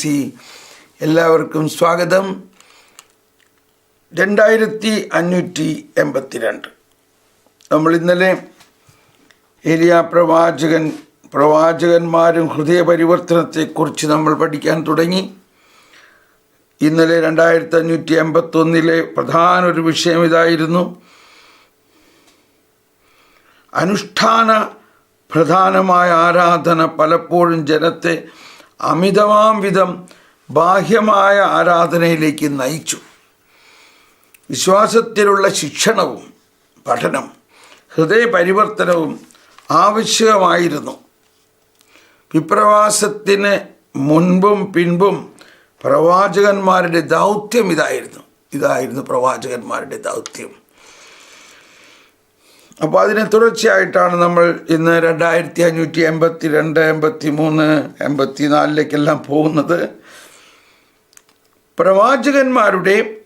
C എല്ലാവർക്കും സ്വാഗതം. രണ്ടായിരത്തി അഞ്ഞൂറ്റി എൺപത്തിരണ്ട് നമ്മൾ ഇന്നലെ ഏരിയ പ്രവാചകൻ പ്രവാചകന്മാരും ഹൃദയപരിവർത്തനത്തെക്കുറിച്ച് നമ്മൾ പഠിക്കാൻ തുടങ്ങി. ഇന്നലെ രണ്ടായിരത്തി അഞ്ഞൂറ്റി എൺപത്തൊന്നിലെ പ്രധാന ഒരു വിഷയം ഇതായിരുന്നു. അനുഷ്ഠാന പ്രധാനമായ ആരാധന പലപ്പോഴും ജനത്തെ അമിതമാം വിധം ബാഹ്യമായ ആരാധനയിലേക്ക് നയിച്ചു. വിശ്വാസത്തിലുള്ള ശിക്ഷണവും പഠനം ഹൃദയപരിവർത്തനവും ആവശ്യമായിരുന്നു. വിപ്രവാസത്തിന് മുൻപും പിൻപും പ്രവാചകന്മാരുടെ ദൗത്യം ഇതായിരുന്നു. ഇതായിരുന്നു പ്രവാചകന്മാരുടെ ദൗത്യം. അപ്പോൾ അതിനെ തുടർച്ചയായിട്ടാണ് നമ്മൾ ഇന്ന് രണ്ടായിരത്തി അഞ്ഞൂറ്റി എൺപത്തി രണ്ട് എൺപത്തി മൂന്ന് എൺപത്തി നാലിലേക്കെല്ലാം പോകുന്നത്. പ്രവാചകന്മാരുടെ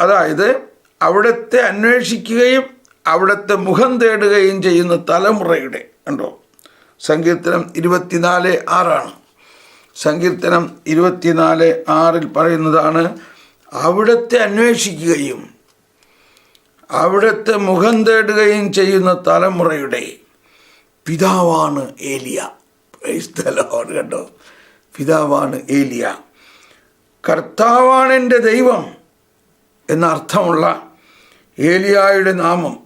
അതായത് അവിടുത്തെ അന്വേഷിക്കുകയും അവിടുത്തെ മുഖം തേടുകയും ചെയ്യുന്ന തലമുറയുടെ ഉണ്ടോ സങ്കീർത്തനം ഇരുപത്തിനാല് ആറാണ്. സങ്കീർത്തനം ഇരുപത്തിനാല് ആറിൽ പറയുന്നതാണ് അവിടുത്തെ അന്വേഷിക്കുകയും അവിടുത്തെ മുഖം തേടുകയും ചെയ്യുന്ന തലമുറയുടെ പിതാവാണ് ഏലിയ. കേട്ടോ പിതാവാണ് ഏലിയ. കർത്താവാണ് എന്റെ ദൈവം എന്നർത്ഥമുള്ള ഏലിയായുടെ നാമം.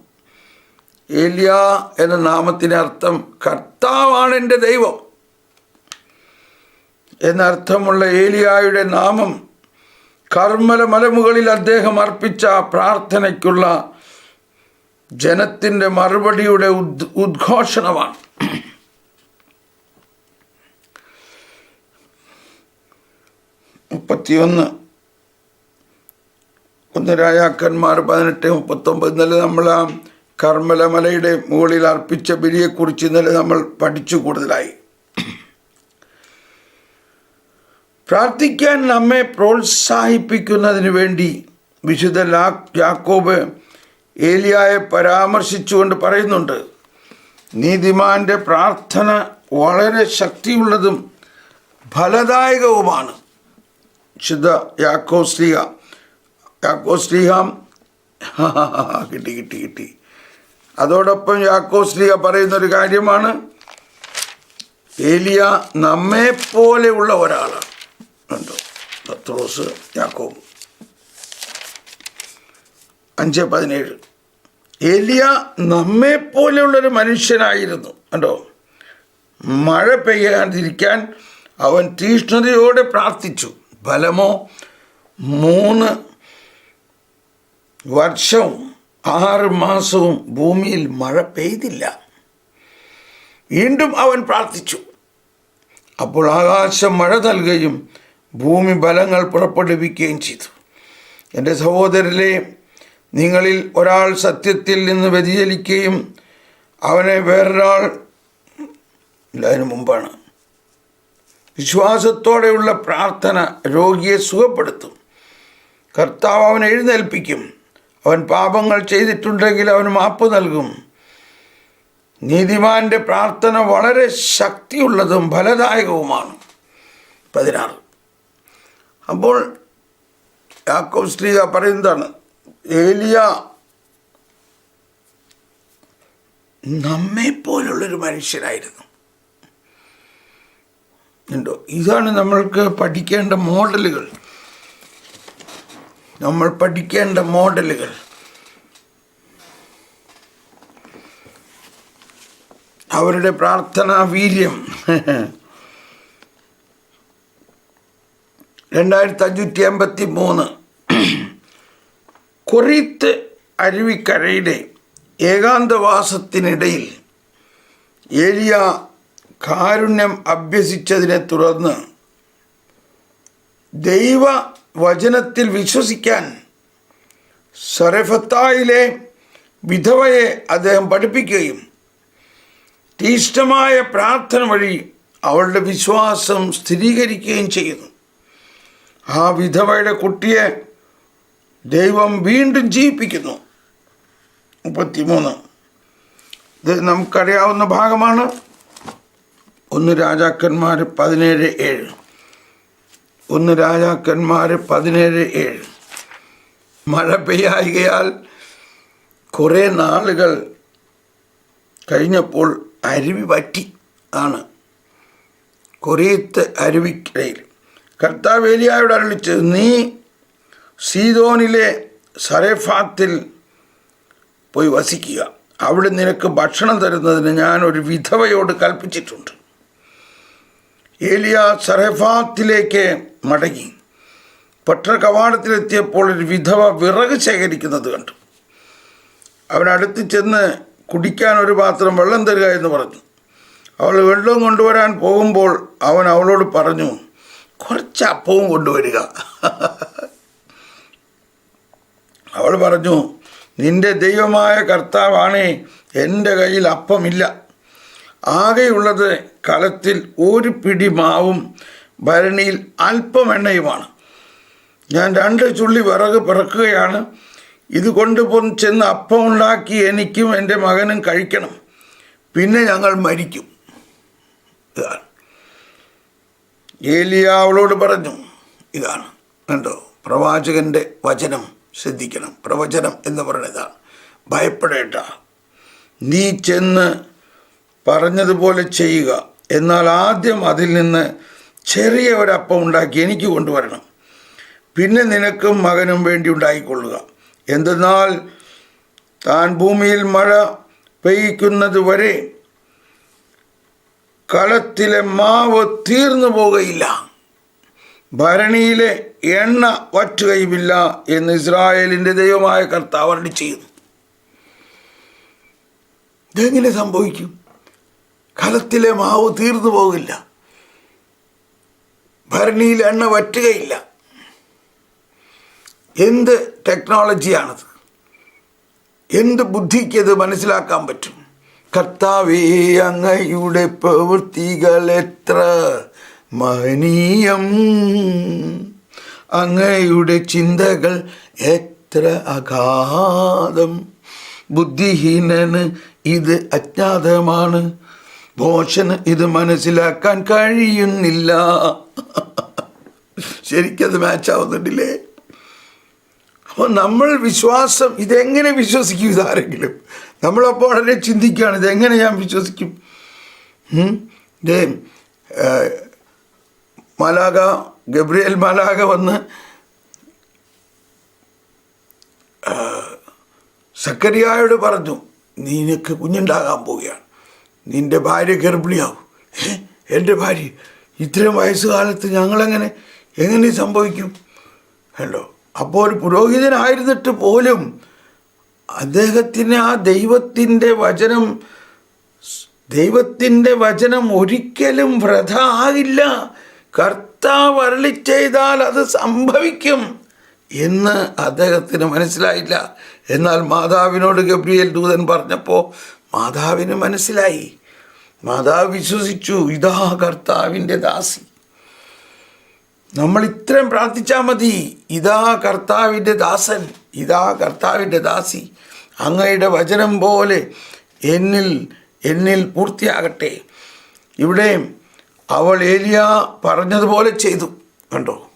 ഏലിയ എന്ന നാമത്തിന്റെ അർത്ഥം കർത്താവാണ് എന്റെ ദൈവം എന്നർത്ഥമുള്ള ഏലിയായുടെ നാമം കർമ്മല മലമുകളിൽ അദ്ദേഹം അർപ്പിച്ച പ്രാർത്ഥനയ്ക്കുള്ള ജനത്തിന്റെ മറുപടിയുടെ ഉദ് ഉദ്ഘോഷണമാണ്. മുപ്പത്തിയൊന്ന്. ഒന്ന് രാജാക്കന്മാർ പതിനെട്ട് മുപ്പത്തൊമ്പത്. ഇന്നലെ നമ്മൾ ആ കർമ്മലമലയുടെ മുകളിൽ അർപ്പിച്ച ബലിയെക്കുറിച്ച് ഇന്നലെ നമ്മൾ പഠിച്ചു കൂടുതലായി. പ്രാർത്ഥിക്കാൻ നമ്മെ പ്രോത്സാഹിപ്പിക്കുന്നതിന് വേണ്ടി വിശുദ്ധ ലാ യാക്കോബ് ഏലിയായെ പരാമർശിച്ചുകൊണ്ട് പറയുന്നുണ്ട് നീതിമാന്റെ പ്രാർത്ഥന വളരെ ശക്തിയുള്ളതും ഫലദായകവുമാണ്. ശുദ്ധ യാക്കോ സ്ലീഹ യാക്കോ ശ്രീഹാം കിട്ടി കിട്ടി കിട്ടി. അതോടൊപ്പം യാക്കോ സ്ലീഹ പറയുന്നൊരു കാര്യമാണ് ഏലിയ നമ്മെപ്പോലെയുള്ള ഒരാളാണ്. ഉണ്ടോ പത്രോസ് യാക്കോബ്. അഞ്ച് പതിനേഴ്. എലിയ നമ്മെപ്പോലെയുള്ളൊരു മനുഷ്യനായിരുന്നു. കണ്ടോ? മഴ പെയ്യാതിരിക്കാൻ അവൻ തീഷ്ണതയോടെ പ്രാർത്ഥിച്ചു. ഫലമോ? മൂന്ന് വർഷവും ആറ് മാസവും ഭൂമിയിൽ മഴ പെയ്തില്ല. വീണ്ടും അവൻ പ്രാർത്ഥിച്ചു. അപ്പോൾ ആകാശം മഴ നൽകുകയും ഭൂമി ബലങ്ങൾ പുറപ്പെടുവിക്കുകയും ചെയ്തു. എന്റെ സഹോദരരെ നിങ്ങളിൽ ഒരാൾ സത്യത്തിൽ നിന്ന് വ്യതിചലിക്കുകയും അവനെ വേറൊരാൾ ഇല്ല മുമ്പാണ്. വിശ്വാസത്തോടെയുള്ള പ്രാർത്ഥന രോഗിയെ സുഖപ്പെടുത്തും. കർത്താവ് അവനെ എഴുന്നേൽപ്പിക്കും. അവൻ പാപങ്ങൾ ചെയ്തിട്ടുണ്ടെങ്കിൽ അവന് മാപ്പ് നൽകും. നീതിമാന്റെ പ്രാർത്ഥന വളരെ ശക്തിയുള്ളതും ഫലദായകവുമാണ്. പതിനാറ്. അപ്പോൾ യാക്കോബ് ശ്രീക പറയുന്നതാണ്. ഏലിയ നമ്മെപ്പോലുള്ളൊരു മനുഷ്യനായിരുന്നു. ഉണ്ടോ? ഇതാണ് നമ്മൾക്ക് പഠിക്കേണ്ട മോഡലുകൾ. നമ്മൾ പഠിക്കേണ്ട മോഡലുകൾ. അവരുടെ പ്രാർത്ഥനാ വീര്യം. രണ്ടായിരത്തി അഞ്ഞൂറ്റി എൺപത്തി മൂന്ന് കൊറീത്ത് അരുവിക്കരയുടെ ഏകാന്തവാസത്തിനിടയിൽ ഏലിയ കാരുണ്യം അഭ്യസിച്ചതിനെ തുടർന്ന് ദൈവ വചനത്തിൽ വിശ്വസിക്കാൻ സൊരഫത്തായിലെ വിധവയെ അദ്ദേഹം പഠിപ്പിക്കുകയും തീഷ്ണമായ പ്രാർത്ഥന വഴി അവളുടെ വിശ്വാസം സ്ഥിരീകരിക്കുകയും ചെയ്യുന്നു. ആ വിധവയുടെ കുട്ടിയെ ദൈവം വീണ്ടും ജീവിപ്പിക്കുന്നു. മുപ്പത്തിമൂന്ന്. ഇത് നമുക്കറിയാവുന്ന ഭാഗമാണ്. ഒന്ന് രാജാക്കന്മാർ പതിനേഴ് ഏഴ്. ഒന്ന് രാജാക്കന്മാർ പതിനേഴ് ഏഴ്. മഴ പെയ്യായികയാൽ കുറേ നാളുകൾ കഴിഞ്ഞപ്പോൾ അരുവി പറ്റി ആണ്. കൊറിയത്ത് അരുവിക്കിടയിൽ. കർത്താവേലിയായോട് അരളിച്ചത് അരളിച്ച് നീ സീതോനിലെ സരഫാത്തിൽ പോയി വസിക്കുക. അവിടെ നിനക്ക് ഭക്ഷണം തരുന്നതിന് ഞാൻ ഒരു വിധവയോട് കൽപ്പിച്ചിട്ടുണ്ട്. ഏലിയ സരഫാത്തിലേക്ക് മടങ്ങി. പട്ടണ കവാടത്തിലെത്തിയപ്പോൾ ഒരു വിധവ വിറക് ശേഖരിക്കുന്നത് കണ്ടു. അവനടുത്ത് ചെന്ന് കുടിക്കാൻ ഒരു പാത്രം വെള്ളം തരിക എന്ന് പറഞ്ഞു. അവൾ വെള്ളം കൊണ്ടുവരാൻ പോകുമ്പോൾ അവൻ അവളോട് പറഞ്ഞു കുറച്ച് അപ്പവും കൊണ്ടുവരിക. അവൾ പറഞ്ഞു നിന്റെ ദൈവമായ കർത്താവാണ് എന്റെ കയ്യിൽ അപ്പമില്ല. ആകെയുള്ളത് കലത്തിൽ ഒരു പിടി മാവും ഭരണിയിൽ അല്പം എണ്ണയുമാണ്. ഞാൻ രണ്ട് ചുള്ളി വിറക് പിറക്കുകയാണ്. ഇത് കൊണ്ടുപോയി ചെന്ന് അപ്പം ഉണ്ടാക്കി എനിക്കും എന്റെ മകനും കഴിക്കണം. പിന്നെ ഞങ്ങൾ മരിക്കും. ഇതാണ്. ഏലിയ അവളോട് പറഞ്ഞു ഇതാണ് കണ്ടോ പ്രവാചകന്റെ വചനം. ശ്രദ്ധിക്കണം. പ്രവചനം എന്ന് പറയുന്നതാണ് ഭയപ്പെടേണ്ട. നീ ചെന്ന് പറഞ്ഞതുപോലെ ചെയ്യുക. എന്നാൽ ആദ്യം അതിൽ നിന്ന് ചെറിയ ഒരപ്പം ഉണ്ടാക്കി എനിക്ക് കൊണ്ടുവരണം. പിന്നെ നിനക്കും മകനും വേണ്ടി ഉണ്ടായിക്കൊള്ളുക. എന്തെന്നാൽ താൻ ഭൂമിയിൽ മഴ പെയ്യ്ക്കുന്നത് വരെ കളത്തിലെ മാവ് തീർന്നു പോകുകയില്ല ഭരണിയിലെ എണ്ണ വറ്റുകയുമില്ല എന്ന് ഇസ്രായേലിന്റെ ദൈവമായ കർത്താവ് അരുളി ചെയ്യുന്നു. ഇതെങ്ങനെ സംഭവിക്കും? കലത്തിലെ മാവ് തീർന്നു പോകില്ല. ഭരണിയിൽ എണ്ണ വറ്റുകയില്ല. എന്ത് ടെക്നോളജിയാണത്? എന്ത് ബുദ്ധിക്ക് അത് മനസ്സിലാക്കാൻ പറ്റും? കർത്താവേ അങ്ങയുടെ പ്രവൃത്തികൾ എത്ര മഹനീയം. അങ്ങയുടെ ചിന്തകൾ എത്ര അഗാധം. ബുദ്ധിഹീനന് ഇത് അജ്ഞാതമാണ്. ഭോഷന് ഇത് മനസ്സിലാക്കാൻ കഴിയുന്നില്ല. ശരിക്കത് മാച്ച് ആവുന്നുണ്ടില്ലേ അപ്പോൾ നമ്മൾ വിശ്വാസം ഇതെങ്ങനെ വിശ്വസിക്കും ഇതാരെങ്കിലും? നമ്മളപ്പോൾ വളരെ ചിന്തിക്കുകയാണ് ഇതെങ്ങനെ ഞാൻ വിശ്വസിക്കും? ഉം? മാലാക ഗബ്രിയേൽ മാലാക വന്ന് സക്കരിയായോട് പറഞ്ഞു നിനക്ക് കുഞ്ഞുണ്ടാകാൻ പോവുകയാണ്. നിന്റെ ഭാര്യ ഗർഭിണിയാവും. എന്റെ ഭാര്യ? ഇത്രയും വയസ്സുകാലത്ത് ഞങ്ങളെങ്ങനെ എങ്ങനെ സംഭവിക്കും? കണ്ടോ? അപ്പോൾ ഒരു പുരോഹിതനായിരുന്നിട്ട് പോലും അദ്ദേഹത്തിന് ആ ദൈവത്തിന്റെ വചനം ദൈവത്തിന്റെ വചനം ഒരിക്കലും വ്രത ആകില്ല. കർത്താവ് അരളി ചെയ്താൽ അത് സംഭവിക്കും എന്ന് അദ്ദേഹത്തിന് മനസ്സിലായില്ല. എന്നാൽ മാതാവിനോട് ഗബ്രിയേൽ ദൂതൻ പറഞ്ഞപ്പോൾ മാതാവിന് മനസ്സിലായി. മാതാവ് വിശ്വസിച്ചു ഇതാ കർത്താവിന്റെ ദാസി. നമ്മൾ ഇത്രയും പ്രാർത്ഥിച്ചാൽ മതി. ഇതാ കർത്താവിന്റെ ദാസൻ. ഇതാ കർത്താവിന്റെ ദാസി. അങ്ങയുടെ വചനം പോലെ എന്നിൽ എന്നിൽ പൂർത്തിയാകട്ടെ. ഇവിടെ അവൾ ഏലിയ പറഞ്ഞതുപോലെ ചെയ്തു. കണ്ടോ?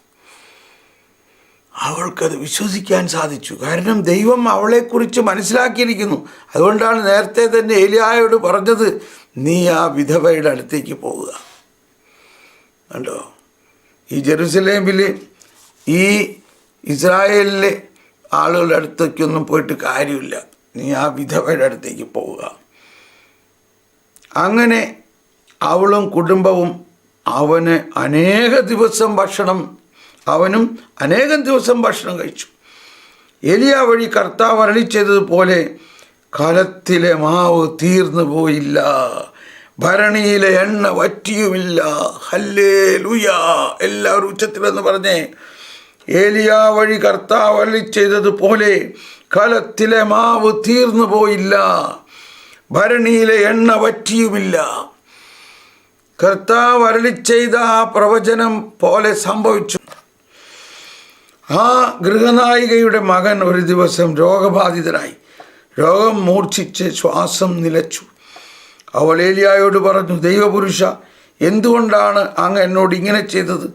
അവൾക്കത് വിശ്വസിക്കാൻ സാധിച്ചു. കാരണം ദൈവം അവളെക്കുറിച്ച് മനസ്സിലാക്കിയിരിക്കുന്നു. അതുകൊണ്ടാണ് നേരത്തെ തന്നെ ഏലിയായോട് പറഞ്ഞത് നീ ആ വിധവയുടെ അടുത്തേക്ക് പോവുക. കണ്ടോ? ഈ ജെറുസലേമിൽ ഈ ഇസ്രായേലിലെ ആളുകളുടെ അടുത്തേക്കൊന്നും പോയിട്ട് കാര്യമില്ല. നീ ആ വിധവയുടെ അടുത്തേക്ക് പോവുക. അങ്ങനെ അവളും കുടുംബവും അവന് അനേക ദിവസം ഭക്ഷണം അവനും അനേകം ദിവസം ഭക്ഷണം കഴിച്ചു. എലിയ വഴി കർത്താവ് അരളി ചെയ്തതുപോലെ കലത്തിലെ മാവ് തീർന്നു പോയില്ല. ഭരണിയിലെ എണ്ണ വറ്റിയുമില്ല. ഹല്ലേ ലുയാ എല്ലാവരും ഉച്ചത്തിലെന്ന് പറഞ്ഞേ ഏലിയ വഴി കർത്താവ് അരളി ചെയ്തതുപോലെ കലത്തിലെ മാവ് തീർന്നു പോയില്ല. ഭരണിയിലെ എണ്ണ വറ്റിയുമില്ല. കർത്താവ് അരളി ചെയ്ത ആ പ്രവചനം പോലെ സംഭവിച്ചു. ആ ഗൃഹനായികയുടെ മകൻ ഒരു ദിവസം രോഗബാധിതനായി. രോഗം മൂർച്ഛിച്ച് ശ്വാസം നിലച്ചു. അവൾ ഏലിയായോട് പറഞ്ഞു ദൈവപുരുഷ എന്തുകൊണ്ടാണ് അങ്ങ് എന്നോട് ഇങ്ങനെ ചെയ്തത്?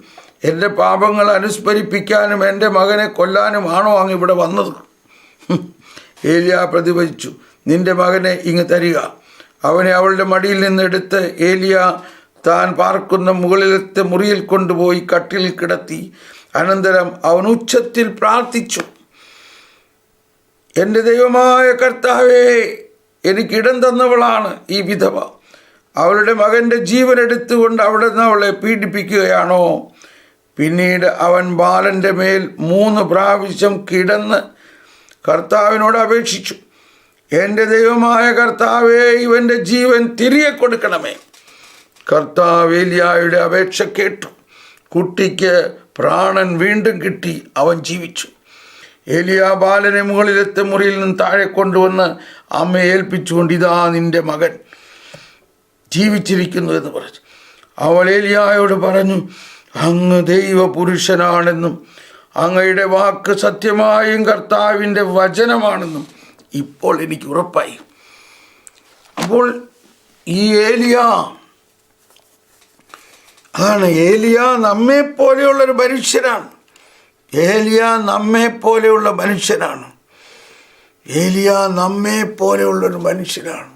എന്റെ പാപങ്ങൾ അനുസ്മരിപ്പിക്കാനും എന്റെ മകനെ കൊല്ലാനുമാണോ അങ്ങ് ഇവിടെ വന്നത്. ഏലിയ പ്രതിവചിച്ചു നിന്റെ മകനെ ഇങ്ങ് തരിക. അവനെ അവളുടെ മടിയിൽ നിന്ന് എടുത്ത് ഏലിയ താൻ പാർക്കുന്ന മുകളിലത്തെ മുറിയിൽ കൊണ്ടുപോയി കട്ടിലിൽ കിടത്തി. അനന്തരം അവൻ ഉച്ചത്തിൽ പ്രാർത്ഥിച്ചു. എന്റെ ദൈവമായ കർത്താവേ എനിക്കിടം തന്നവളാണ് ഈ വിധവ. അവളുടെ മകന്റെ ജീവൻ എടുത്തുകൊണ്ട് അവിടെ നിന്ന് അവളെ പീഡിപ്പിക്കുകയാണോ? പിന്നീട് അവൻ ബാലന്റെ മേൽ മൂന്ന് പ്രാവശ്യം കിടന്ന് കർത്താവിനോട് അപേക്ഷിച്ചു. എന്റെ ദൈവമായ കർത്താവേ ഇവന്റെ ജീവൻ തിരികെ കൊടുക്കണമേ. കർത്താവ് ഏലിയായുടെ അപേക്ഷ കേട്ടു. കുട്ടിക്ക് പ്രാണൻ വീണ്ടും കിട്ടി. അവൻ ജീവിച്ചു. ഏലിയ ബാലനെ മുകളിലത്തെ മുറിയിൽ നിന്ന് താഴെ കൊണ്ടുവന്ന് അമ്മയെ ഏൽപ്പിച്ചുകൊണ്ട് ഇതാ നിന്റെ മകൻ ജീവിച്ചിരിക്കുന്നു എന്ന് പറഞ്ഞു. അവൾ ഏലിയായോട് പറഞ്ഞു അങ്ങ് ദൈവപുരുഷനാണെന്നും അങ്ങയുടെ വാക്ക് സത്യമായും കർത്താവിന്റെ വചനമാണെന്നും ഇപ്പോൾ എനിക്ക് ഉറപ്പായി. അപ്പോൾ ഈ ഏലിയ അതാണ് ഏലിയ നമ്മെ പോലെയുള്ളൊരു മനുഷ്യനാണ്. ഏലിയ നമ്മെ പോലെയുള്ള മനുഷ്യനാണ്. ഏലിയ നമ്മെ പോലെയുള്ളൊരു മനുഷ്യനാണ്.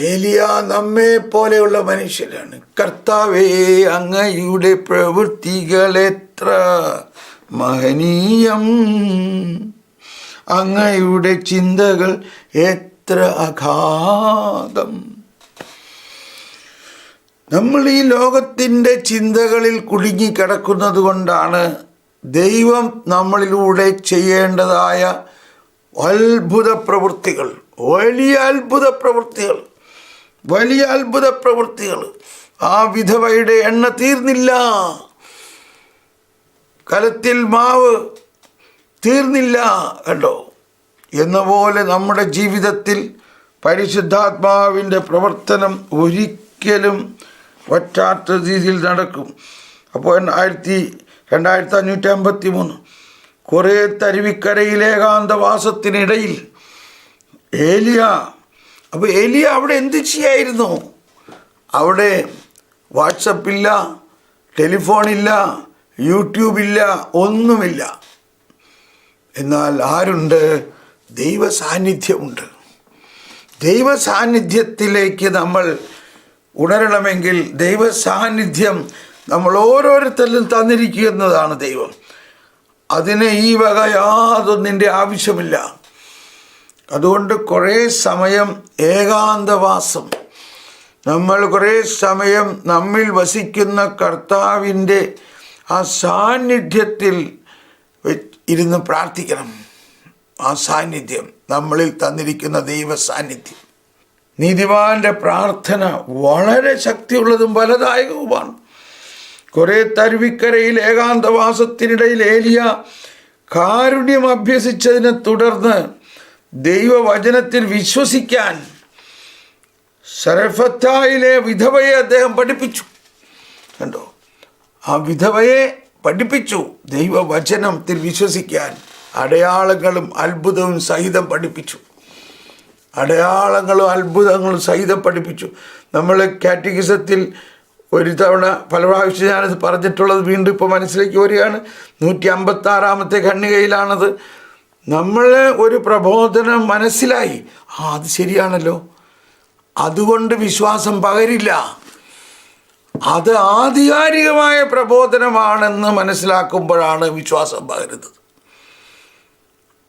ഏലിയ നമ്മെ പോലെയുള്ള മനുഷ്യരാണ് കർത്താവേ അങ്ങയുടെ പ്രവൃത്തികൾ എത്ര മഹനീയം. അങ്ങയുടെ ചിന്തകൾ എത്ര അഗാധം. നമ്മൾ ഈ ലോകത്തിന്റെ ചിന്തകളിൽ കുടുങ്ങിക്കിടക്കുന്നത് കൊണ്ടാണ് ദൈവം നമ്മളിലൂടെ ചെയ്യേണ്ടതായ അത്ഭുത പ്രവൃത്തികൾ വലിയ അത്ഭുത പ്രവൃത്തികൾ വലിയ അത്ഭുത പ്രവൃത്തികൾ. ആ വിധവയുടെ എണ്ണ തീർന്നില്ല. കലത്തിൽ മാവ് തീർന്നില്ല കണ്ടോ? എന്ന പോലെ നമ്മുടെ ജീവിതത്തിൽ പരിശുദ്ധാത്മാവിന്റെ പ്രവർത്തനം ഒരിക്കലും പറ്റാത്ത രീതിയിൽ നടക്കും. അപ്പോൾ ആയിരത്തി രണ്ടായിരത്തി അഞ്ഞൂറ്റി അമ്പത്തി മൂന്ന് കുറേ തരുവിക്കരയിലെ ഏകാന്തവാസത്തിനിടയിൽ ഏലിയ അപ്പോൾ ഏലിയ അവിടെ എന്ത് ചെയ്യായിരുന്നു? അവിടെ വാട്സപ്പില്ല ടെലിഫോണില്ല യൂട്യൂബില്ല ഒന്നുമില്ല. എന്നാൽ ആരുണ്ട്? ദൈവ സാന്നിധ്യമുണ്ട് ദൈവ സാന്നിധ്യത്തിലേക്ക് നമ്മൾ ഉണരണമെങ്കിൽ ദൈവ സാന്നിധ്യം നമ്മൾ ഓരോരുത്തരിലും തന്നിരിക്കുന്നതാണ് ദൈവം. അതിന് ഈ വക യാതൊന്നിന്റെ ആവശ്യമില്ല. അതുകൊണ്ട് കുറേ സമയം ഏകാന്തവാസം. നമ്മൾ കുറേ സമയം നമ്മിൽ വസിക്കുന്ന കർത്താവിന്റെ ആ സാന്നിധ്യത്തിൽ ഇരുന്ന് പ്രാർത്ഥിക്കണം. ആ സാന്നിധ്യം നമ്മളിൽ തന്നിരിക്കുന്ന ദൈവ സാന്നിധ്യം നീതിമാന്റെ പ്രാർത്ഥന വളരെ ശക്തിയുള്ളതും ഫലദായകവുമാണ്. കുറേ തരുവിക്കരയിൽ ഏകാന്തവാസത്തിനിടയിൽ ഏലിയ കാരുണ്യം അഭ്യസിച്ചതിനെ തുടർന്ന് ദൈവവചനത്തിൽ വിശ്വസിക്കാൻ സരഫത്തായിലെ വിധവയെ അദ്ദേഹം പഠിപ്പിച്ചു. കണ്ടോ? ആ വിധവയെ പഠിപ്പിച്ചു ദൈവവചനത്തിൽ വിശ്വസിക്കാൻ. അടയാളങ്ങളും അത്ഭുതവും സഹിതം പഠിപ്പിച്ചു. അടയാളങ്ങളും അത്ഭുതങ്ങളും സഹിതം പഠിപ്പിച്ചു. നമ്മൾ കാറ്റഗിസത്തിൽ ഒരു തവണ പല പ്രാവശ്യം ഞാനത് പറഞ്ഞിട്ടുള്ളത് വീണ്ടും ഇപ്പോൾ മനസ്സിലേക്ക് വരികയാണ്. നൂറ്റി അമ്പത്തി ആറാമത്തെ ഖണ്ണികയിലാണത് നമ്മൾ ഒരു പ്രബോധനം മനസ്സിലായി. ആ അത് ശരിയാണല്ലോ. അതുകൊണ്ട് വിശ്വാസം പകരില്ല. അത് ആധികാരികമായ പ്രബോധനമാണെന്ന് മനസ്സിലാക്കുമ്പോഴാണ് വിശ്വാസം പകരുന്നത്.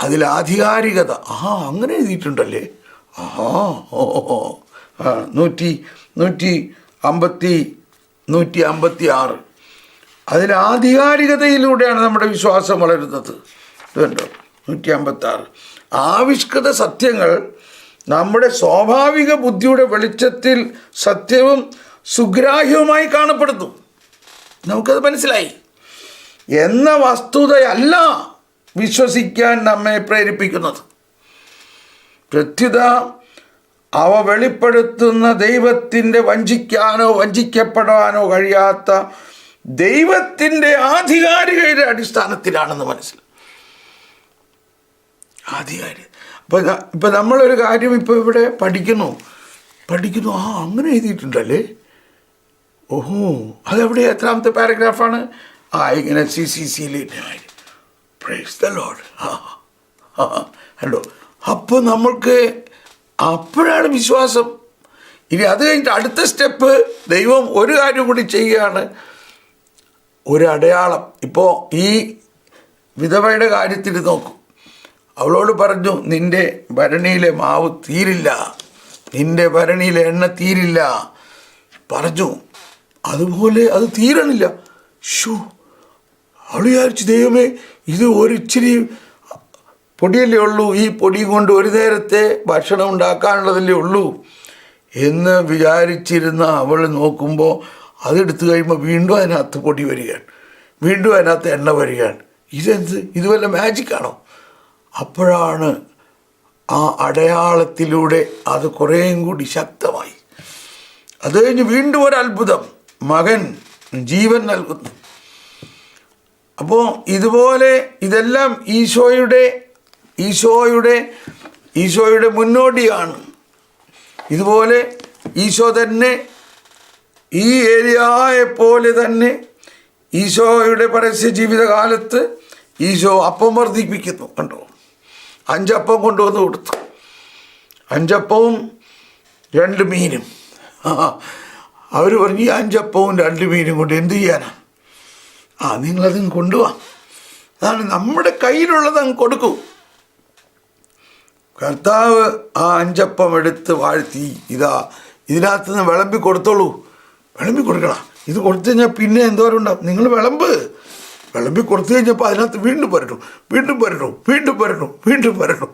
അതിൽ ആധികാരികത. ആ അങ്ങനെ എഴുതിയിട്ടുണ്ടല്ലേ? ആഹാ ഓ. ആ നൂറ്റി നൂറ്റി അമ്പത്തി നൂറ്റി അമ്പത്തി ആറ് അതിൽ ആധികാരികതയിലൂടെയാണ് നമ്മുടെ വിശ്വാസം വളരുന്നത്. ഇതുണ്ടോ നൂറ്റി അമ്പത്തി ആറ് ആവിഷ്കൃത സത്യങ്ങൾ നമ്മുടെ സ്വാഭാവിക ബുദ്ധിയുടെ വെളിച്ചത്തിൽ സത്യവും സുഗ്രാഹ്യവുമായി കാണപ്പെടുന്നു. നമുക്കത് മനസ്സിലായി. എന്ന വസ്തുതയല്ല വിശ്വസിക്കാൻ നമ്മെ പ്രേരിപ്പിക്കുന്നത്. പ്രത്യുത അവ വെളിപ്പെടുത്തുന്ന ദൈവത്തിന്റെ വഞ്ചിക്കാനോ വഞ്ചിക്കപ്പെടാനോ കഴിയാത്ത ദൈവത്തിന്റെ ആധികാരികയുടെ അടിസ്ഥാനത്തിലാണെന്ന് മനസ്സിലായി. ആധികാരിക. അപ്പം ഇപ്പം നമ്മളൊരു കാര്യം ഇപ്പോൾ ഇവിടെ പഠിക്കുന്നു. പഠിക്കുന്നു. ആ അങ്ങനെ എഴുതിയിട്ടുണ്ടല്ലേ? ഓഹോ അതെവിടെ എത്രാമത്തെ പാരഗ്രാഫാണ്? ആ ഇങ്ങനെ സി സി സിയിൽ കണ്ടോ അപ്പോൾ നമ്മൾക്ക് അപ്പോഴാണ് വിശ്വാസം. ഇനി അത് കഴിഞ്ഞിട്ട് അടുത്ത സ്റ്റെപ്പ് ദൈവം ഒരു കാര്യം കൂടി ചെയ്യുകയാണ്. ഒരു അടയാളം. ഇപ്പോൾ ഈ വിധവയുടെ കാര്യത്തിൽ നോക്കും. അവളോട് പറഞ്ഞു നിന്റെ ഭരണിയിലെ മാവ് തീരില്ല. നിന്റെ ഭരണിയിലെ എണ്ണ തീരില്ല. പറഞ്ഞു. അതുപോലെ അത് തീരണില്ല. ഷൂ അവൾ വിചാരിച്ചു ദൈവമേ ഇത് ഒരിച്ചിരി പൊടിയല്ലേ ഉള്ളൂ? ഈ പൊടി കൊണ്ട് ഒരു നേരത്തെ ഭക്ഷണം ഉണ്ടാക്കാനുള്ളതല്ലേ ഉള്ളൂ? എന്ന് വിചാരിച്ചിരുന്ന അവൾ നോക്കുമ്പോൾ അതെടുത്ത് കഴിയുമ്പോൾ വീണ്ടും അതിനകത്ത് പൊടി വരികയാണ്. വീണ്ടും അതിനകത്ത് എണ്ണ വരികയാണ്. ഇതെന്ത്? ഇത് വല്ല മാജിക്കാണോ അപ്പോഴാണ് ആ അടയാളത്തിലൂടെ അത് കുറേയും കൂടി ശക്തമായി. അത് കഴിഞ്ഞ് വീണ്ടും ഒരു അത്ഭുതം മകൻ ജീവൻ നൽകുന്നു. അപ്പോൾ ഇതുപോലെ ഇതെല്ലാം ഈശോയുടെ ഈശോയുടെ ഈശോയുടെ മുന്നോടിയാണ്. ഇതുപോലെ ഈശോ തന്നെ ഈ ഏരിയയെ പോലെ തന്നെ ഈശോയുടെ പരസ്യ ജീവിതകാലത്ത് ഈശോ അപ്പം വർദ്ധിപ്പിക്കുന്നു കണ്ടോ? അഞ്ചപ്പം കൊണ്ടുവന്ന് കൊടുത്തു. അഞ്ചപ്പവും രണ്ട് മീനും. അവർ പറഞ്ഞു ഈ അഞ്ചപ്പവും രണ്ട് മീനും കൊണ്ട് എന്ത് ചെയ്യാനാണ് ആ നിങ്ങളതും കൊണ്ടുപോകാം അതാണ് നമ്മുടെ കയ്യിലുള്ളത് അങ്ങ് കൊടുക്കൂ. കർത്താവ് ആ അഞ്ചപ്പം എടുത്ത് വാഴ്ത്തി ഇതാ ഇതിനകത്ത് നിന്ന് വിളമ്പി കൊടുത്തോളൂ. വിളമ്പി കൊടുക്കണം ഇത് കൊടുത്തു കഴിഞ്ഞാൽ പിന്നെ എന്തോരം ഉണ്ടാവും. നിങ്ങൾ വിളമ്പ്. വിളമ്പി കൊടുത്തു കഴിഞ്ഞപ്പോൾ അതിനകത്ത് വീണ്ടും വരണം വീണ്ടും വരണം വീണ്ടും വരണം വീണ്ടും വരണം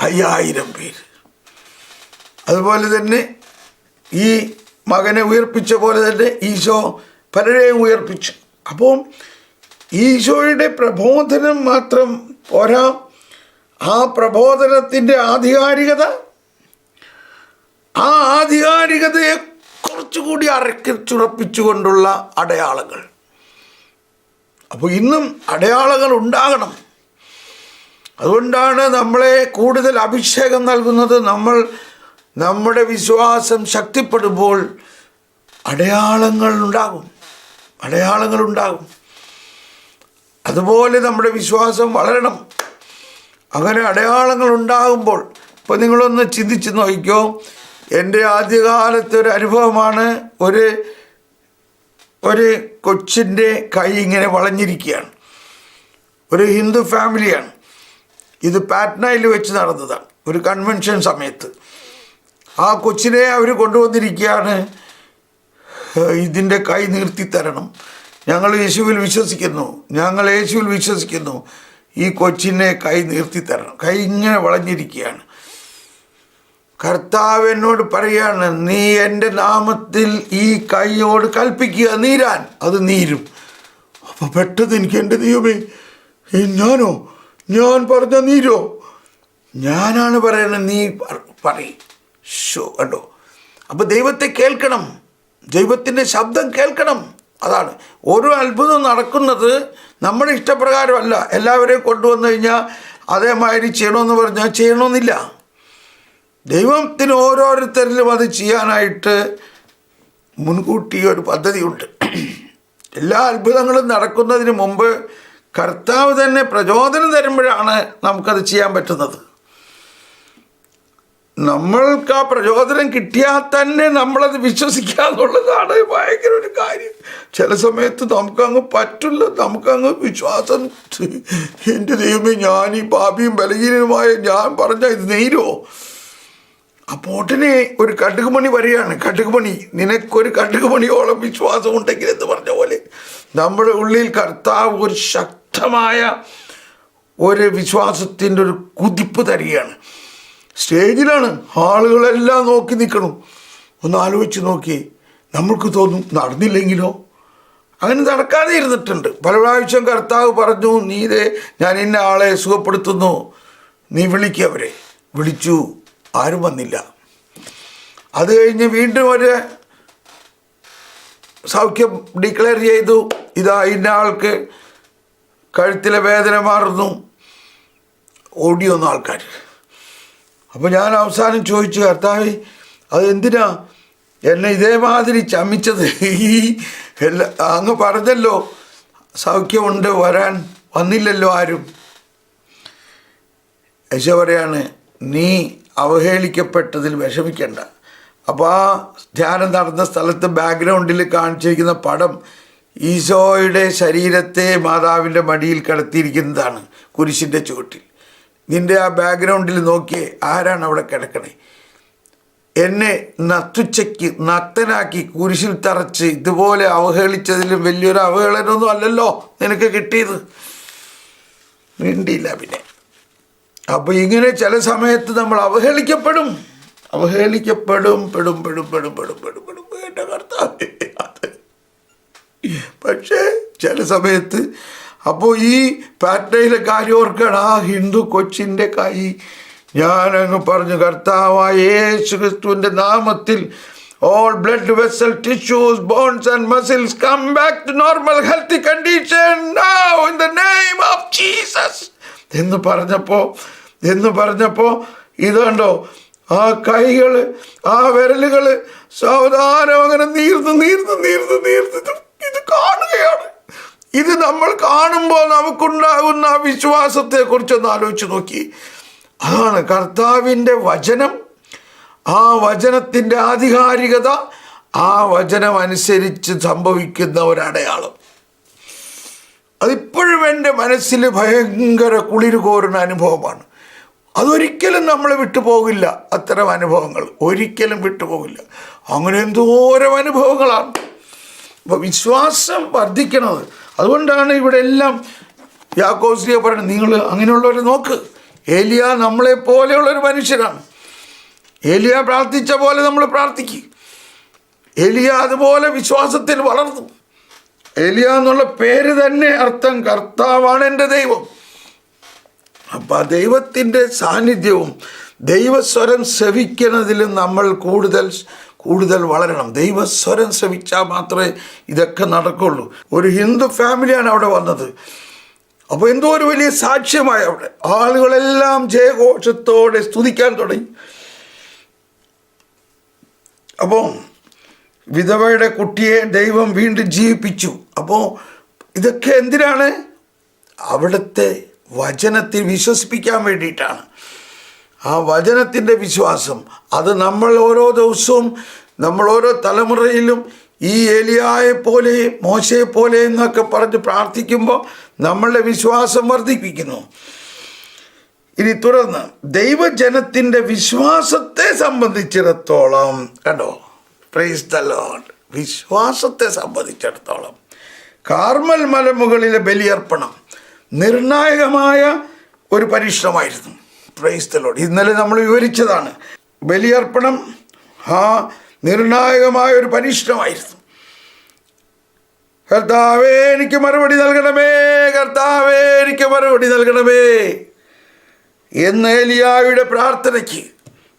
അയ്യായിരം പേര്. അതുപോലെ തന്നെ ഈ മകനെ ഉയർപ്പിച്ച പോലെ തന്നെ ഈശോ പലരെയും ഉയർപ്പിച്ചു. അപ്പോൾ ഈശോയുടെ പ്രബോധനം മാത്രം പോരാ. ആ പ്രബോധനത്തിന്റെ ആധികാരികത ആ ആധികാരികതയെ കുറച്ചുകൂടി അരക്കിച്ചുറപ്പിച്ചുകൊണ്ടുള്ള അടയാളങ്ങൾ. അപ്പോൾ ഇന്നും അടയാളങ്ങൾ ഉണ്ടാകണം. അതുകൊണ്ടാണ് നമ്മളെ കൂടുതൽ അഭിഷേകം നൽകുന്നത്. നമ്മൾ നമ്മുടെ വിശ്വാസം ശക്തിപ്പെടുമ്പോൾ അടയാളങ്ങൾ ഉണ്ടാകും. അടയാളങ്ങൾ ഉണ്ടാകും. അതുപോലെ നമ്മുടെ വിശ്വാസം വളരണം. അങ്ങനെ അടയാളങ്ങൾ ഉണ്ടാകുമ്പോൾ ഇപ്പോൾ നിങ്ങളൊന്ന് ചിന്തിച്ച് നോക്കിക്കോ. എന്റെ ആദ്യകാലത്തെ ഒരു അനുഭവമാണ് ഒരു ഒരു കൊച്ചിന്റെ കൈ ഇങ്ങനെ വളഞ്ഞിരിക്കുകയാണ്. ഒരു ഹിന്ദു ഫാമിലിയാണ്. ഇത് പാറ്റ്നയിൽ വെച്ച് നടന്നതാണ് ഒരു കൺവെൻഷൻ സമയത്ത്. ആ കൊച്ചിനെ അവർ കൊണ്ടുവന്നിരിക്കുകയാണ്. ഇതിന്റെ കൈ നീർത്തി തരണം ഞങ്ങൾ യേശുവിൽ വിശ്വസിക്കുന്നു. ഞങ്ങൾ യേശുവിൽ വിശ്വസിക്കുന്നു. ഈ കൊച്ചിനെ കൈ നിർത്തി തരണം. കൈ ഇങ്ങനെ വളഞ്ഞിരിക്കുകയാണ്. കർത്താവ് എന്നോട് പറയാണ് നീ എന്റെ നാമത്തിൽ ഈ കൈയോട് കൽപ്പിക്കുക നീരാൻ അത് നീരും. അപ്പോൾ പെട്ടെന്ന് എനിക്ക് എന്റെ ദൈവമേ ഞാനോ? ഞാൻ പറഞ്ഞ നീരോ? ഞാനാണ് പറയുന്നത് നീ പറയും. ഷോ കണ്ടോ? അപ്പോൾ ദൈവത്തെ കേൾക്കണം. ദൈവത്തിന്റെ ശബ്ദം കേൾക്കണം. അതാണ്. ഓരോ അത്ഭുതം നടക്കുന്നത് നമ്മുടെ ഇഷ്ടപ്രകാരമല്ല. എല്ലാവരെയും കൊണ്ടുവന്നു കഴിഞ്ഞാൽ അതേമാതിരി ചെയ്യണമെന്ന് പറഞ്ഞാൽ ചെയ്യണമെന്നില്ല. ദൈവത്തിന് ഓരോരുത്തരിലും അത് ചെയ്യാനായിട്ട് മുൻകൂട്ടി ഒരു പദ്ധതിയുണ്ട്. എല്ലാ അത്ഭുതങ്ങളും നടക്കുന്നതിന് മുമ്പ് കർത്താവ് തന്നെ പ്രചോദനം തരുമ്പോഴാണ് നമുക്കത് ചെയ്യാൻ പറ്റുന്നത്. നമ്മൾക്ക് ആ പ്രചോദനം കിട്ടിയാൽ തന്നെ നമ്മളത് വിശ്വസിക്കുക എന്നുള്ളതാണ് ഭയങ്കര ഒരു കാര്യം. ചില സമയത്ത് നമുക്കങ്ങ് പറ്റില്ല നമുക്കങ്ങ് വിശ്വാസം എന്റെ ദൈവമേ ഞാൻ ഈ പാപിയും ബലഹീനനുമായ ഞാൻ പറഞ്ഞ ഇത് നെയ്രോ? ആ പോട്ടിനെ ഒരു കടുകുമണി വരികയാണ് കടുകുമണി നിനക്കൊരു കടുകുമണിയോളം വിശ്വാസം ഉണ്ടെങ്കിൽ എന്ന് പറഞ്ഞ പോലെ നമ്മുടെ ഉള്ളിൽ കർത്താവ് ഒരു ശക്തമായ ഒരു വിശ്വാസത്തിന്റെ ഒരു കുതിപ്പ് തരികയാണ്. സ്റ്റേജിലാണ് ആളുകളെല്ലാം നോക്കി നിൽക്കണം. ഒന്ന് ആലോചിച്ച് നോക്കി. നമ്മൾക്ക് തോന്നും നടന്നില്ലെങ്കിലോ? അങ്ങനെ നടക്കാതെ ഇരുന്നിട്ടുണ്ട്. പല പ്രാവശ്യം കർത്താവ് പറഞ്ഞു നീതേ ഞാൻ എന്നെ ആളെ സുഖപ്പെടുത്തുന്നു. നീ വിളിക്കുക അവരെ. വിളിച്ചു. ആരും വന്നില്ല. അത് കഴിഞ്ഞ് വീണ്ടും അവരെ സൗഖ്യം ഡിക്ലെയർ ചെയ്തു. ഇതാ ഇന്ന ആൾക്ക് കഴുത്തിലെ വേദന മാറുന്നു. ഓടിയൊന്നും ആൾക്കാർ അപ്പോൾ ഞാൻ അവസാനം ചോദിച്ചു കർത്താവ് അത് എന്തിനാ എന്നെ ഇതേമാതിരി ചമിച്ചത് ഈ എല്ലാ അങ്ങ് പറഞ്ഞല്ലോ സൗഖ്യമുണ്ട് വരാൻ വന്നില്ലല്ലോ ആരും. യശ പറയാണ് നീ അവഹേളിക്കപ്പെട്ടതിൽ വിഷമിക്കേണ്ട. അപ്പോൾ ആ ധ്യാനം നടന്ന സ്ഥലത്ത് ബാക്ക്ഗ്രൗണ്ടിൽ കാണിച്ചിരിക്കുന്ന പടം ഈശോയുടെ ശരീരത്തെ മാതാവിന്റെ മടിയിൽ കിടത്തിയിരിക്കുന്നതാണ് കുരിശിന്റെ ചുവട്ടിൽ. നിന്റെ ആ ബാക്ക്ഗ്രൗണ്ടിൽ നോക്കിയേ ആരാണ് അവിടെ കിടക്കണേ എന്നെ നത്തുച്ചയ്ക്ക് നത്തനാക്കി കുരിശിൽ തറച്ച് ഇതുപോലെ അവഹേളിച്ചതിലും വലിയൊരു അവഹേളനൊന്നും അല്ലല്ലോ നിനക്ക് കിട്ടിയത് വേണ്ടിയില്ല പിന്നെ അപ്പോൾ ഇങ്ങനെ ചില സമയത്ത് നമ്മൾ അവഹേളിക്കപ്പെടും അവഹേളിക്കപ്പെടും പെടും പെടും പെടും പെടും പെടും പെടും എന്റെ കർത്താവ് പക്ഷേ ചില സമയത്ത് അപ്പോൾ ഈ പാറ്റ്നയിലെ കാര്യം ഓർക്കണം ആ ഹിന്ദു കൊച്ചിന്റെ കൈ. ഞാനങ്ങ് പറഞ്ഞു കർത്താവായ യേശു ക്രിസ്തുവിന്റെ നാമത്തിൽ all blood vessel tissues bones and muscles come back to normal healthy condition now in the name of Jesus എന്ന് പറഞ്ഞപ്പോൾ എന്ന് പറഞ്ഞപ്പോൾ ഇത് കണ്ടോ? ആ കൈകൾ ആ വിരലുകൾ സാവധാനം അങ്ങനെ നീർന്ന് നീർന്ന് നീർന്ന് നീർന്ന് ഇത് ഇത് കാണുകയാണ്. ഇത് നമ്മൾ കാണുമ്പോൾ നമുക്കുണ്ടാകുന്ന ആ വിശ്വാസത്തെ കുറിച്ചൊന്ന് ആലോചിച്ച് നോക്കി. അതാണ് കർത്താവിന്റെ വചനം. ആ വചനത്തിന്റെ ആധികാരികത ആ വചനം അനുസരിച്ച് സംഭവിക്കുന്ന ഒരടയാളം. അതിപ്പോഴും എന്റെ മനസ്സിൽ ഭയങ്കര കുളിര് കോരുന്ന അനുഭവമാണ്. അതൊരിക്കലും നമ്മൾ വിട്ടുപോകില്ല അത്തരം അനുഭവങ്ങൾ. ഒരിക്കലും വിട്ടുപോകില്ല. അങ്ങനെ എന്തോരം അനുഭവങ്ങളാണ്. അപ്പോൾ വിശ്വാസം വർദ്ധിക്കണത്. അതുകൊണ്ടാണ് ഇവിടെ എല്ലാം യാക്കോസ്ലിയെ പറയുന്നത്. നിങ്ങൾ അങ്ങനെയുള്ളവരെ നോക്ക്. ഏലിയ നമ്മളെ പോലെയുള്ളൊരു മനുഷ്യരാണ് ഏലിയ പ്രാർത്ഥിച്ച പോലെ നമ്മൾ പ്രാർത്ഥിക്കും. ഏലിയ അതുപോലെ വിശ്വാസത്തിൽ വളർന്നു. ഏലിയ എന്നുള്ള പേര് തന്നെ അർത്ഥം കർത്താവാണ് എന്റെ ദൈവം. അപ്പം ആ ദൈവത്തിന്റെ സാന്നിധ്യവും ദൈവസ്വരം ശ്രവിക്കുന്നതിലും നമ്മൾ കൂടുതൽ കൂടുതൽ വളരണം. ദൈവസ്വരം ശ്രമിച്ചാൽ മാത്രമേ ഇതൊക്കെ നടക്കുള്ളൂ. ഒരു ഹിന്ദു ഫാമിലിയാണ് അവിടെ വന്നത്. അപ്പോൾ എന്തോ ഒരു വലിയ സാക്ഷ്യമായി അവിടെ. ആളുകളെല്ലാം ജയഘോഷത്തോടെ സ്തുതിക്കാൻ തുടങ്ങി. അപ്പോൾ വിധവയുടെ കുട്ടിയെ ദൈവം വീണ്ടും ജീവിപ്പിച്ചു. അപ്പോൾ ഇതൊക്കെ എന്തിനാണ്? അവിടുത്തെ വചനത്തിൽ വിശ്വസിപ്പിക്കാൻ വേണ്ടിയിട്ടാണ്. ആ വചനത്തിന്റെ വിശ്വാസം. അത് നമ്മൾ ഓരോ ദിവസവും നമ്മൾ ഓരോ തലമുറയിലും ഈ എലിയായെ പോലെ മോശയെ പോലെ എന്നൊക്കെ പറഞ്ഞ് പ്രാർത്ഥിക്കുമ്പോൾ നമ്മളുടെ വിശ്വാസം വർദ്ധിപ്പിക്കുന്നു. ഇനി തുടർന്ന് ദൈവജനത്തിന്റെ വിശ്വാസത്തെ സംബന്ധിച്ചിടത്തോളം കണ്ടോ? പ്രൈസ് ദ ലോഡ് വിശ്വാസത്തെ സംബന്ധിച്ചിടത്തോളം. കാർമൽ മലമുകളിലെ ബലിയർപ്പണം നിർണായകമായ ഒരു പരീക്ഷണമായിരുന്നു. പ്രൈസ് തലോട് ഇന്നലെ നമ്മൾ വിവരിച്ചതാണ് ബലിയർപ്പണം ആ നിർണായകമായ ഒരു പരീക്ഷണമായിരുന്നു. കർത്താവേ എനിക്ക് മറുപടി നൽകണമേ കർത്താവേ എനിക്ക് മറുപടി നൽകണമേ. എന്ന് ഏലിയായുടെ പ്രാർത്ഥനയ്ക്ക്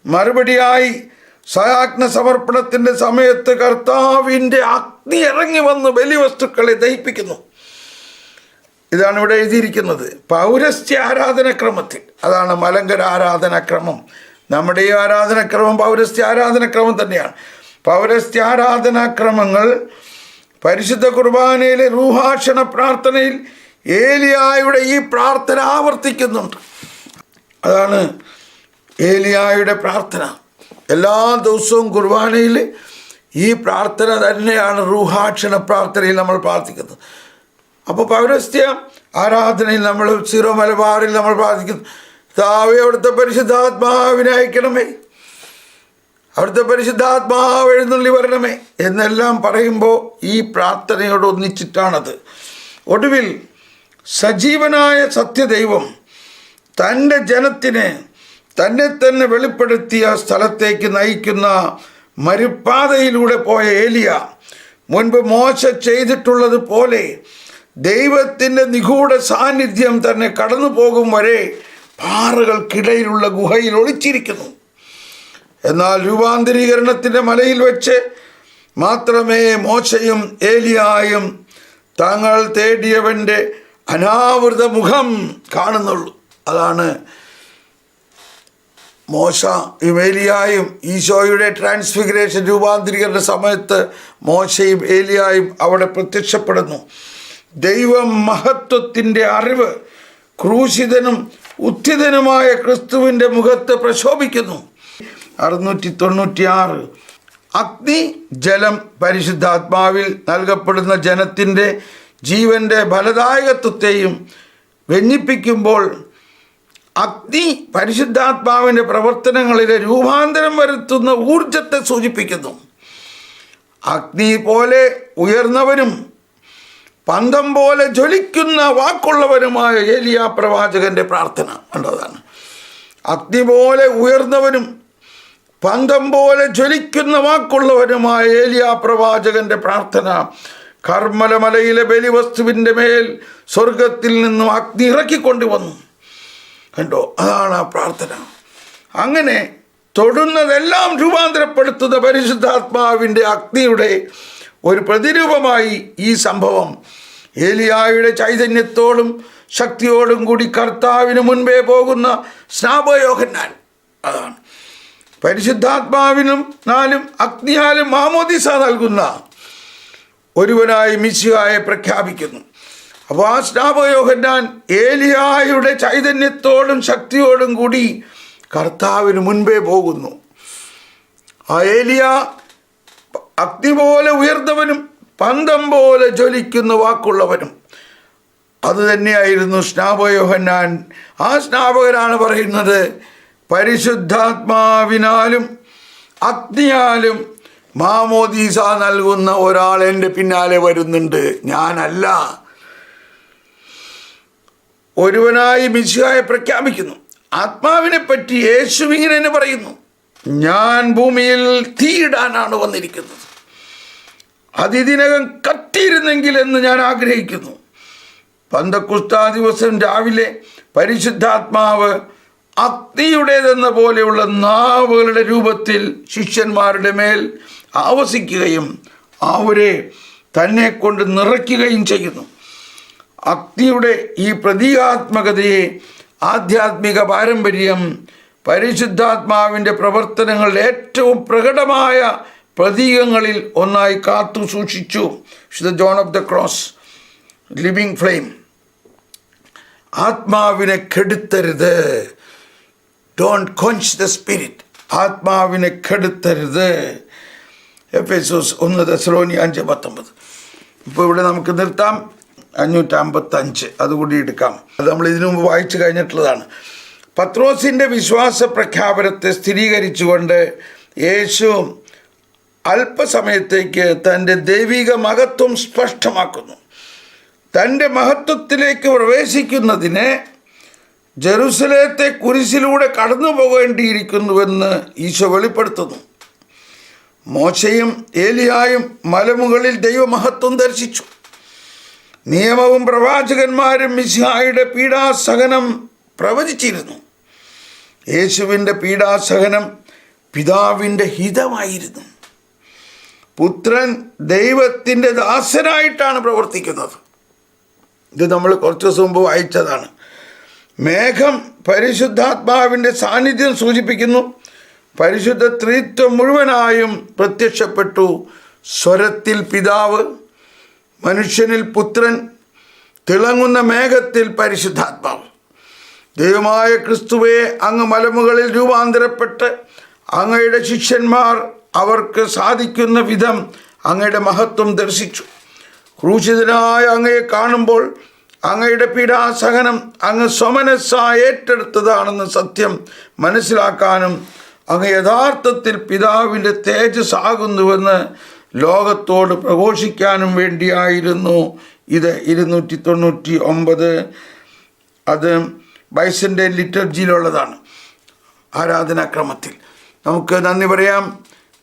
മറുപടിയായി സയാജ്ഞ സമർപ്പണത്തിന്റെ സമയത്ത് കർത്താവിന്റെ അഗ്നി ഇറങ്ങി വന്ന് ബലിവസ്തുക്കളെ ദഹിപ്പിക്കുന്നു. ഇതാണ് ഇവിടെ എഴുതിയിരിക്കുന്നത്. പൗരസ്ത്യ ആരാധനക്രമത്തിൽ അതാണ് മലങ്കര ആരാധനക്രമം. നമ്മുടെ ഈ ആരാധനക്രമം പൗരസ്ത്യ ആരാധനക്രമം തന്നെയാണ്. പൗരസ്ത്യ ആരാധനാക്രമങ്ങൾ പരിശുദ്ധ കുർബാനയിലെ റൂഹാക്ഷണ പ്രാർത്ഥനയിൽ ഏലിയായുടെ ഈ പ്രാർത്ഥന ആവർത്തിക്കുന്നുണ്ട്. അതാണ് ഏലിയായുടെ പ്രാർത്ഥന. എല്ലാ ദിവസവും കുർബാനയിൽ ഈ പ്രാർത്ഥന തന്നെയാണ് റൂഹാക്ഷണ പ്രാർത്ഥനയിൽ നമ്മൾ പ്രാർത്ഥിക്കുന്നത്. അപ്പോൾ പൗരസ്ത്യ ആരാധനയിൽ നമ്മൾ സീറോ മലബാറിൽ നമ്മൾ പ്രാർത്ഥിക്കുന്നു. താവേ അവിടുത്തെ പരിശുദ്ധാത്മാവിനെ അയക്കണമേ. അവിടുത്തെ പരിശുദ്ധാത്മാവ് എഴുന്നള്ളി വരണമേ. എന്നെല്ലാം പറയുമ്പോൾ ഈ പ്രാർത്ഥനയോട് ഒന്നിച്ചിട്ടാണത്. ഒടുവിൽ സജീവനായ സത്യദൈവം തന്റെ ജനത്തിനെ തന്നെ തന്നെ വെളിപ്പെടുത്തിയ സ്ഥലത്തേക്ക് നയിക്കുന്ന മരുപ്പാതയിലൂടെ പോയ ഏലിയ മുൻപ് മോശ ചെയ്തിട്ടുള്ളത് പോലെ ദൈവത്തിന്റെ നിഗൂഢ സാന്നിധ്യം തന്നെ കടന്നു പോകും വരെ പാറകൾക്കിടയിലുള്ള ഗുഹയിൽ ഒളിച്ചിരിക്കുന്നു. എന്നാൽ രൂപാന്തരീകരണത്തിന്റെ മലയിൽ വെച്ച് മാത്രമേ മോശയും ഏലിയായും താങ്കൾ തേടിയവന്റെ അനാവൃത മുഖം കാണുന്നുള്ളൂ. അതാണ് മോശ ഏലിയായും ഈശോയുടെ ട്രാൻസ്ഫിഗറേഷൻ രൂപാന്തരീകരണ സമയത്ത് മോശയും ഏലിയായും അവിടെ പ്രത്യക്ഷപ്പെടുന്നു. ദൈവം മഹത്വത്തിന്റെ അറിവ് ക്രൂശിതനും ഉത്ഥിതനുമായ ക്രിസ്തുവിന്റെ മുഖത്ത് പ്രശോഭിക്കുന്നു. അറുന്നൂറ്റി തൊണ്ണൂറ്റിയാറ് അഗ്നി ജലം പരിശുദ്ധാത്മാവിൽ നൽകപ്പെടുന്ന ജനത്തിന്റെ ജീവന്റെ ഫലദായകത്വത്തെയും വ്യഞ്ഞിപ്പിക്കുമ്പോൾ അഗ്നി പരിശുദ്ധാത്മാവിന്റെ പ്രവർത്തനങ്ങളിലെ രൂപാന്തരം വരുത്തുന്ന ഊർജത്തെ സൂചിപ്പിക്കുന്നു. അഗ്നി പോലെ ഉയർന്നവരും പന്തം പോലെ ജ്വലിക്കുന്ന വാക്കുള്ളവരുമായ ഏലിയ പ്രവാചകന്റെ പ്രാർത്ഥന കണ്ടതാണ്. അഗ്നി പോലെ ഉയർന്നവനും പന്തം പോലെ ജ്വലിക്കുന്ന വാക്കുള്ളവനുമായ ഏലിയ പ്രവാചകന്റെ പ്രാർത്ഥന കർമ്മലമലയിലെ ബലിവസ്തുവിന്റെ മേൽ സ്വർഗത്തിൽ നിന്നും അഗ്നി ഇറക്കിക്കൊണ്ടുവന്നു കണ്ടോ? അതാണ് ആ പ്രാർത്ഥന. അങ്ങനെ തൊടുന്നതെല്ലാം രൂപാന്തരപ്പെടുത്തുന്ന പരിശുദ്ധാത്മാവിന്റെ അഗ്നിയുടെ ഒരു പ്രതിരൂപമായി ഈ സംഭവം. ഏലിയായുടെ ചൈതന്യത്തോടും ശക്തിയോടും കൂടി കർത്താവിന് മുൻപേ പോകുന്ന സ്നാപയോഹന്നാൻ അതാണ്. പരിശുദ്ധാത്മാവിനും നാലും അഗ്നിയാലും മാമോദിസ നൽകുന്ന ഒരുവനായി മിശിഹായെ പ്രഖ്യാപിക്കുന്നു. അപ്പോൾ ആ സ്നാപയോഹന്നാൻ ഏലിയായുടെ ചൈതന്യത്തോടും ശക്തിയോടും കൂടി കർത്താവിന് മുൻപേ പോകുന്നു. ആ ഏലിയ അഗ്നി പോലെ ഉയർന്നവനും പന്തം പോലെ ജ്വലിക്കുന്ന വാക്കുള്ളവനും. അത് തന്നെയായിരുന്നു സ്നാപയോഹന്നാൻ ആ സ്നാപകരാണ് പറയുന്നത് പരിശുദ്ധാത്മാവിനാലും അഗ്നിയാലും മാമോദീസ നൽകുന്ന ഒരാൾ എന്റെ പിന്നാലെ വരുന്നുണ്ട്. ഞാനല്ല. ഒരുവനായി മിശിഹായെ പ്രഖ്യാപിക്കുന്നു. ആത്മാവിനെ പറ്റി യേശു ഇങ്ങനെ പറയുന്നു ഞാൻ ഭൂമിയിൽ തീയിടാനാണ് വന്നിരിക്കുന്നത്. അതിതിനകം കത്തിയിരുന്നെങ്കിൽ എന്ന് ഞാൻ ആഗ്രഹിക്കുന്നു. പന്തക്കുസ്താ ദിവസം രാവിലെ പരിശുദ്ധാത്മാവ് അഗ്നിയുടേതെന്ന പോലെയുള്ള നാവുകളുടെ രൂപത്തിൽ ശിഷ്യന്മാരുടെ മേൽ ആവസിക്കുകയും അവരെ തന്നെ കൊണ്ട് നിറയ്ക്കുകയും ചെയ്യുന്നു. അഗ്നിയുടെ ഈ പ്രതീകാത്മകതയെ ആധ്യാത്മിക പാരമ്പര്യം പരിശുദ്ധാത്മാവിന്റെ പ്രവർത്തനങ്ങളുടെ ഏറ്റവും പ്രകടമായ പ്രതീകങ്ങളിൽ ഒന്നായി കാത്തു സൂക്ഷിച്ചു. The John of the Cross. Living flame. ആത്മാവിനെ കെടുത്തരുത്. ഡോണ്ട് കൊഞ്ച് ദ സ്പിരിറ്റ് ആത്മാവിനെ കെടുത്തരുത്. എഫ് എസോസ് ഒന്ന് ദസലോനി അഞ്ച് പത്തൊമ്പത്. ഇപ്പോൾ ഇവിടെ നമുക്ക് നിർത്താം. അഞ്ഞൂറ്റമ്പത്തഞ്ച്. അതുകൂടി എടുക്കാം. അത് നമ്മൾ ഇതിനു മുമ്പ് വായിച്ചു കഴിഞ്ഞിട്ടുള്ളതാണ്. പത്രോസിന്റെ വിശ്വാസ പ്രഖ്യാപനത്തെ സ്ഥിരീകരിച്ചുകൊണ്ട് യേശു അല്പസമയത്തേക്ക് തന്റെ ദൈവിക മഹത്വം സ്പഷ്ടമാക്കുന്നു. തന്റെ മഹത്വത്തിലേക്ക് പ്രവേശിക്കുന്നതിന് ജെറുസലേത്തെ കുരിശിലൂടെ കടന്നു പോകേണ്ടിയിരിക്കുന്നുവെന്ന് ഈശോ വെളിപ്പെടുത്തുന്നു. മോശയും ഏലിയായും മലമുകളിൽ ദൈവമഹത്വം ദർശിച്ചു. നിയമവും പ്രവാചകന്മാരും മിസ്ഹായുടെ പീഡാസഹനം പ്രവചിച്ചിരുന്നു. യേശുവിന്റെ പീഡാസഹനം പിതാവിന്റെ ഹിതമായിരുന്നു. പുത്രൻ ദൈവത്തിന്റെ ദാസനായിട്ടാണ് പ്രവർത്തിക്കുന്നത്. ഇത് നമ്മൾ കുറച്ച് ദിവസം മുമ്പ് വായിച്ചതാണ്. മേഘം പരിശുദ്ധാത്മാവിന്റെ സാന്നിധ്യം സൂചിപ്പിക്കുന്നു. പരിശുദ്ധ ത്രിത്വം മുഴുവനായും പ്രത്യക്ഷപ്പെട്ടു. സ്വരത്തിൽ പിതാവ് മനുഷ്യനിൽ പുത്രൻ തിളങ്ങുന്ന മേഘത്തിൽ പരിശുദ്ധാത്മാവ്. ദൈവമായ ക്രിസ്തുവെ അങ്ങ് മലമുകളിൽ രൂപാന്തരപ്പെട്ട് അങ്ങയുടെ ശിഷ്യന്മാർ അവർക്ക് സാധിക്കുന്ന വിധം അങ്ങയുടെ മഹത്വം ദർശിച്ചു. ക്രൂശിതനായ അങ്ങയെ കാണുമ്പോൾ അങ്ങയുടെ പീഡാസഹനം അങ്ങ് സ്വമനസ്സായി ഏറ്റെടുത്തതാണെന്ന് സത്യം മനസ്സിലാക്കാനും അങ്ങ് യഥാർത്ഥത്തിൽ പിതാവിന്റെ തേജസ് ആകുന്നുവെന്ന് ലോകത്തോട് പ്രഘോഷിക്കാനും വേണ്ടിയായിരുന്നു ഇത്. ഇരുന്നൂറ്റി തൊണ്ണൂറ്റി ഒമ്പത് അത് ബൈസന്റെ ലിറ്റർജിയിലുള്ളതാണ് ആരാധനാക്രമത്തിൽ. നമുക്ക് നന്ദി പറയാം.